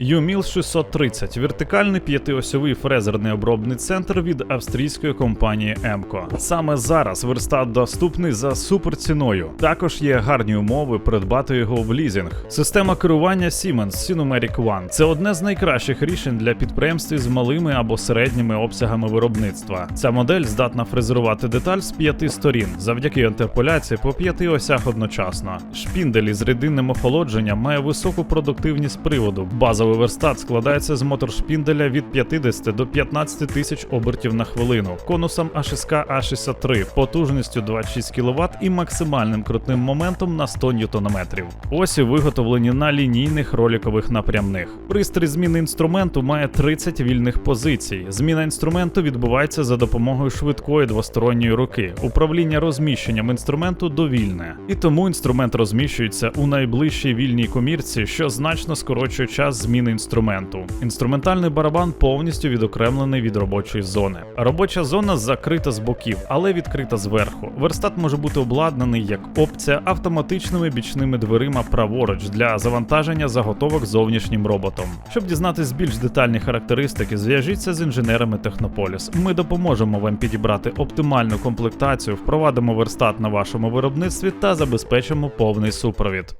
UMIL 630 вертикальний п'ятиосьовий фрезерний обробний центр від австрійської компанії Емко. Саме зараз верстат доступний за суперціною. Також є гарні умови придбати його в лізинг. Система керування Siemens Sinomeric One – це одне з найкращих рішень для підприємств з малими або середніми обсягами виробництва. Ця модель здатна фрезерувати деталь з п'яти сторін завдяки інтерполяції по п'яти осях одночасно. Шпіндель із рідинним охолодженням має високу продуктивність приводу. Базовий верстат складається з моторшпінделя від 50 до 15 тисяч обертів на хвилину, конусом АШСК А63, потужністю 26 кВт і максимальним крутним моментом на 100 Нм. Осі виготовлені на лінійних роликових напрямних. Пристрій зміни інструменту має 30 вільних позицій. Зміна інструменту відбувається за допомогою швидкої двосторонньої руки. Управління розміщенням інструменту довільне. І тому інструмент розміщується у найближчій вільній комірці, що значно скорочує час зміни інструменту. Інструментальний барабан повністю відокремлений від робочої зони. Робоча зона закрита з боків, але відкрита зверху. Верстат може бути обладнаний як опція автоматичними бічними дверима праворуч для завантаження заготовок зовнішнім роботом. Щоб дізнатись більш детальні характеристики, зв'яжіться з інженерами Технополіс. Ми допоможемо вам підібрати оптимальну комплектацію, впровадимо верстат на вашому виробництві та забезпечимо повний супровід.